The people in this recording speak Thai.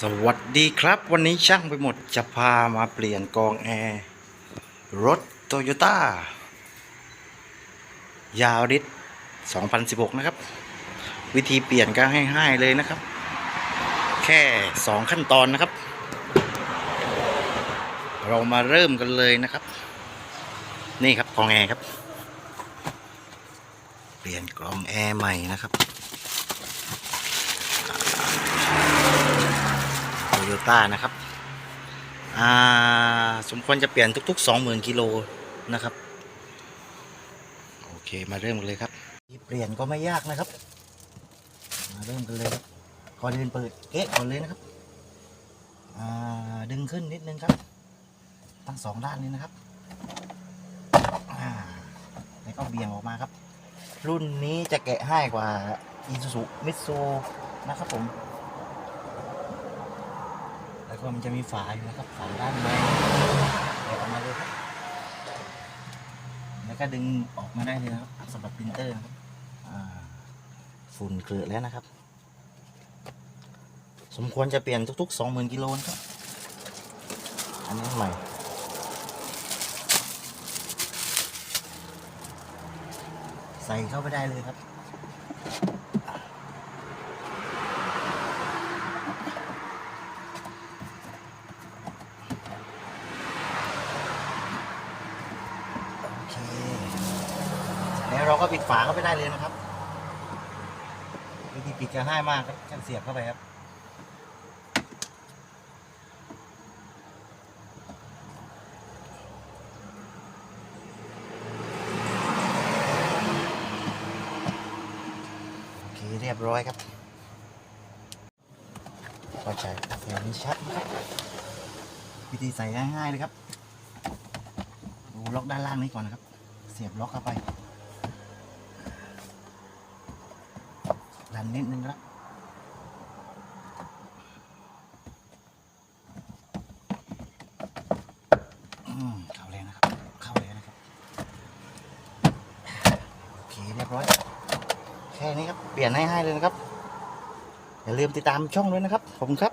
สวัสดีครับ วันนี้ช่างไปหมดจะพามาเปลี่ยนกองแอร์ รถโตโยต้ายาวริส2016 นะครับ วิธีเปลี่ยนก็ให้ๆเลยนะครับ แค่ 2 ขั้นตอนนะครับ เรามาเริ่มกันเลยนะครับ นี่ครับกองแอร์ครับ เปลี่ยนกองแอร์ใหม่นะครับ ต้านะครับอ่าสมควรจะเปลี่ยนทุก ๆ 20,000กิโลนะครับโอเคมาเริ่มกันเลยครับเปลี่ยนก็ไม่ยากนะครับ มาเริ่มกันเลยครับก่อนอื่นเปิดเก๊ะก่อนเลยนะครับอ่าดึงขึ้นนิดนึงครับ ทั้งสองด้านนี้นะครับอ่าแล้วก็เบี่ยงออกมาครับ รุ่นนี้จะแกะให้กว่า Isuzu Mitsu นะครับผม แล้วก็มันจะมีฝาอยู่นะครับฝาด้านในเดี๋ยวออกมาเลยครับแล้วก็ดึงออกมาได้เลยครับสำหรับปรินเตอร์นะครับฝุ่นเกลือแล้วนะครับ สมควรจะเปลี่ยนทุกๆ 20,000กิโลนะครับอันนี้ใหม่ใส่เข้าไปได้เลยครับ โอเค แล้ว เราก็ปิดฝาเข้าไปได้เลยนะครับวิธีปิดจะง่ายมากครับแค่เสียบเข้าไปครับโอเคเรียบร้อยครับเข้าใจเสียงนี้ชัดนะครับวิธีใส่ง่ายๆเลยครับ ดูล็อกด้านล่างนี้ก่อนนะครับ เสียบล็อกเข้าไป นนิดนึงครับอืมเข้าเลยนะครับ เข้าเลยนะครับ โอเคเรียบร้อย แค่นี้ครับ เปลี่ยนให้ให้เลยนะครับ อย่าลืมติดตามช่องด้วยนะครับ ผมครับ